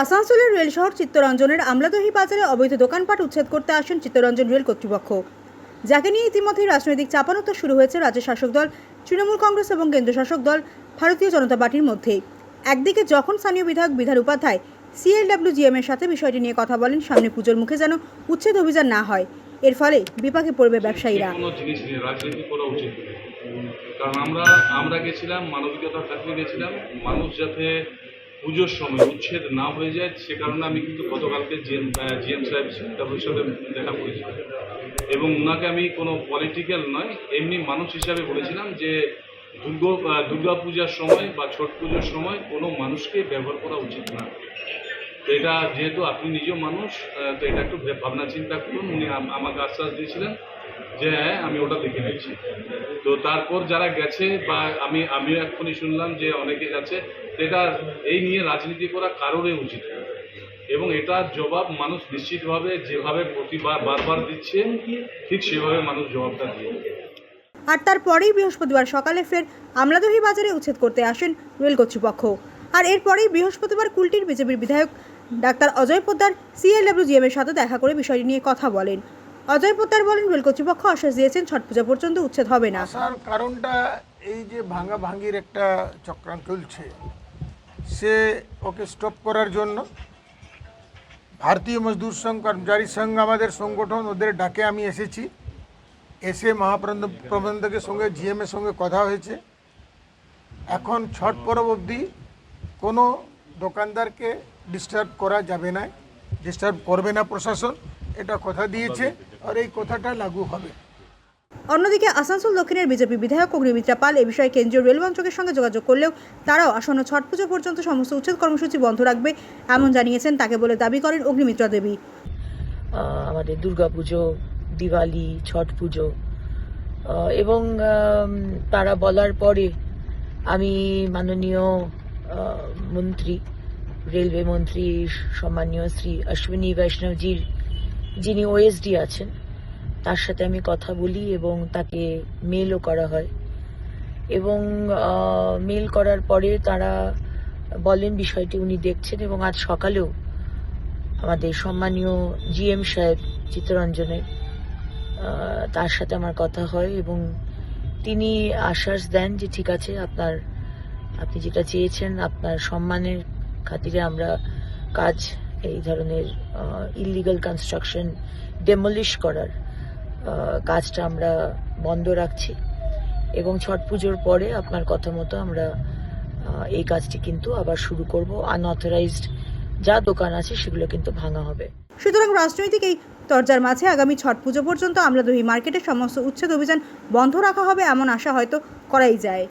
আসানসোলের রেল শহর চিত্তরঞ্জনের আমলাদহি বাজারে অবৈধ দোকানপাট উচ্ছেদ করতে আসেন চিত্তরঞ্জন রেল কর্তৃপক্ষ। যাকে নিয়ে ইতিমধ্যেই রাজনৈতিক চাপানোত্তর শুরু হয়েছে রাজ্য শাসক দল, তৃণমূল কংগ্রেস এবং কেন্দ্র শাসক দল, ভারতীয় জনতা পার্টির মধ্যে একদিকে যখন স্থানীয় বিধায়ক বিধান উপাধ্যায় সিএলডব্লিউজিএম এর সাথে বিষয়টি নিয়ে কথা বলেন সামনে পুজোর মুখে যেন উচ্ছেদ অভিযান না হয়। এর ফলে বিপাকে পড়বে ব্যবসায়ীরা। কারণ আমরা আমরা গেছিলাম, মানবিকতার খাতিরে গেছিলাম। মানুষ যাতে পুজোর সময় উচ্ছেদ না হয়ে যায়, সে কারণে আমি কিন্তু গতকালকে জিএম জিএম সাহেব তাদের সাথে দেখা করেছিলাম এবং ওনাকে আমি কোনো পলিটিক্যাল নয়, এমনি মানুষ হিসাবে বলেছিলাম যে দুর্গা দুর্গা পূজার সময় বা ছট পুজোর সময় কোনো মানুষকে ব্যবহার করা উচিত না। তো এটা যেহেতু আপনি নিজেও মানুষ তো এটা একটু ভাবনা চিন্তা করুন, উনি আমাকে আশ্বাস দিয়েছিলেন। যে হ্যাঁ আমি ওটা দেখে নিচ্ছি। তো তারপর যারা গেছে বা আমি, আমিও এক্ষুনি শুনলাম যে অনেকে গেছে এটা এই নিয়ে রাজনীতি করা কারোরই উচিত। এবং এটার জবাব মানুষ নিশ্চিতভাবে যেভাবে প্রতিবার, বারবার দিচ্ছে, ঠিক সেভাবে মানুষ জবাবটা দিয়ে আর তারপরেই বৃহস্পতিবার সকালে ফের আমলাদহি বাজারে উচ্ছেদ করতে আসেন রেল কর্তৃপক্ষ। আর এরপরেই বৃহস্পতিবার কুলটির বিজেপির বিধায়ক ডাক্তার অজয় পোদ্দার সিএলডব্লিউজিএম এর সাথে দেখা করে বিষয়টি নিয়ে কথা বলেন। অজয় পোদ্দার বলেন রেল কর্তৃপক্ষ আশ্বাস দিয়েছেন ছট পূজা পর্যন্ত উচ্ছেদ হবে না। আসার কারণটা এই যে ভাঙা ভাঙির একটা চক্রান্ত চলছে, সে ওকে স্টপ করার জন্য ভারতীয় মজদুর সংঘ, কর্মচারী সংঘ, আমাদের সংগঠন, ওদের ডাকে আমি এসেছি। এসে মহাপ্রবন্ধ প্রবন্ধকের সঙ্গে জিএমের সঙ্গে কথা হয়েছে। এখন ছট পরব অবধি কোনো দোকানদারকে ডিস্টার্ব করা যাবে না ডিস্টার্ব করবে না প্রশাসন, এটা কথা দিয়েছে। আর এই কথাটা লাগু হবে। অন্যদিকে আসানসোল দক্ষিণের বিজেপি বিধায়ক অগ্নিমিত্রা পাল এ বিষয়ে কেন্দ্রীয় রেল মন্ত্রকের সঙ্গে যোগাযোগ করলেও তারাও আসন্ন ছট পুজো পর্যন্ত সমস্ত উচ্ছেদ কর্মসূচি বন্ধ রাখবে এমন জানিয়েছেন তাকে বলে দাবি করেন অগ্নিমিত্রা দেবী। আমাদের দুর্গাপুজো দিওয়ালি ছট পুজো এবং তারা বলার পরে আমি মাননীয় মন্ত্রী রেলওয়ে মন্ত্রী সম্মানীয় শ্রী অশ্বিনী বৈষ্ণবজির যিনি ওএসডি আছেন, তার সাথে আমি কথা বলি এবং তাকে মেলও করা হয়। এবং মেল করার পরে তারা বলেন বিষয়টি, উনি দেখছেন এবং আজ সকালেও আমাদের সম্মানীয় জিএম সাহেব চিত্তরঞ্জনের তার সাথে আমার কথা হয় এবং তিনি আশ্বাস দেন যে ঠিক আছে, আপনার, আপনি যেটা চেয়েছেন, আপনার সম্মানের খাতিরে আমরা কাজ এই ধরনের ইলিগাল কনস্ট্রাকশন ডেমলিশ করার কাজটা আমরা বন্ধ রাখছি। এবং ছট পুজোর পরে আপনার কথা মতো আমরা এই কাজটি কিন্তু আবার শুরু করব। আনঅথরাইজড যা দোকান আছে সেগুলো কিন্তু ভাঙা হবে। সুতরাং রাজনৈতিক এই তরজার মাঝে আগামী ছট পুজো পর্যন্ত আমলাদহি মার্কেটের সমস্ত উচ্ছেদ অভিযান বন্ধ রাখা হবে এমন আশা হয়তো করাই যায়।